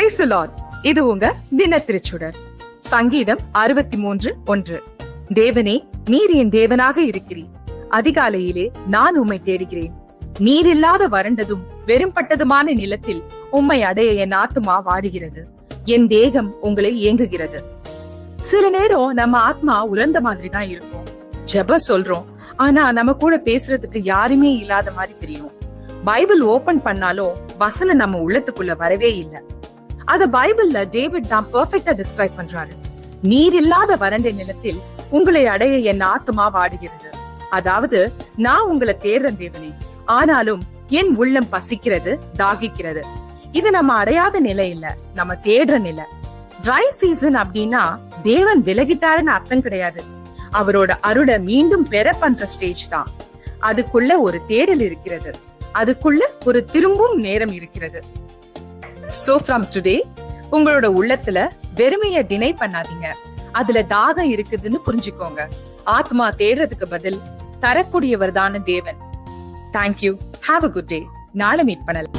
Praise இது உங்க தின திருச்சுடர் சங்கீதம் அறுபத்தி மூன்று ஒன்று. தேவனே நீர் என் தேவனாக இருக்கிறீர். அதிகாலையிலே நான் உம்மை தேடுகிறேன். நீர் இல்லாத வறண்டதும் வெறும்பட்டதுமான நிலத்தில் உம்மை அடைய என் ஆத்மா வாடுகிறது. என் தேகம் உங்களை ஏங்குகிறது. சில நேரம் நம்ம ஆத்மா உலர்ந்த மாதிரி தான் இருக்கும். ஜெப சொல்றோம். ஆனா நம்ம கூட பேசுறதுக்கு யாருமே இல்லாத மாதிரி தெரியும். பைபிள் ஓபன் பண்ணாலும் வசனம் நம்ம உள்ளத்துக்குள்ள வரவே இல்ல. அத பைபிள்ல டேவிட் தான் பெர்ஃபெக்டா டிஸ்கிரைப் பண்றாரு. நீர் இல்லாத வறண்ட நிலத்தில் உங்களை அடைய என் ஆத்மா வாடுகிறது. அதாவது நான் உங்களை தேடுறேன் தேவனே. ஆனாலும் என் உள்ளம் பசிக்கிறது தாகிக்கிறது. இது நம்ம அடையாத நிலை இல்ல. நம்ம தேடுற நிலை. ட்ரை சீசன் அப்படின்னா தேவன் விலகிட்டாருன்னு அர்த்தம் கிடையாது. அவரோட அருளை மீண்டும் பெற பண்ற ஸ்டேஜ் தான். அதுக்குள்ள ஒரு தேடல் இருக்கிறது. அதுக்குள்ள ஒரு திரும்பும் நேரம் இருக்கிறது. சோ ஃப்ரம் டுடே உங்களோட உள்ளத்துல வெறுமைய டினை பண்ணாதீங்க. அதுல தாகம் இருக்குதுன்னு புரிஞ்சுக்கோங்க. ஆத்மா தேடுறதுக்கு பதில் தரக்கூடியவர் தான தேவன் thank you have a good day நாளை மீட் பண்ணலாம்.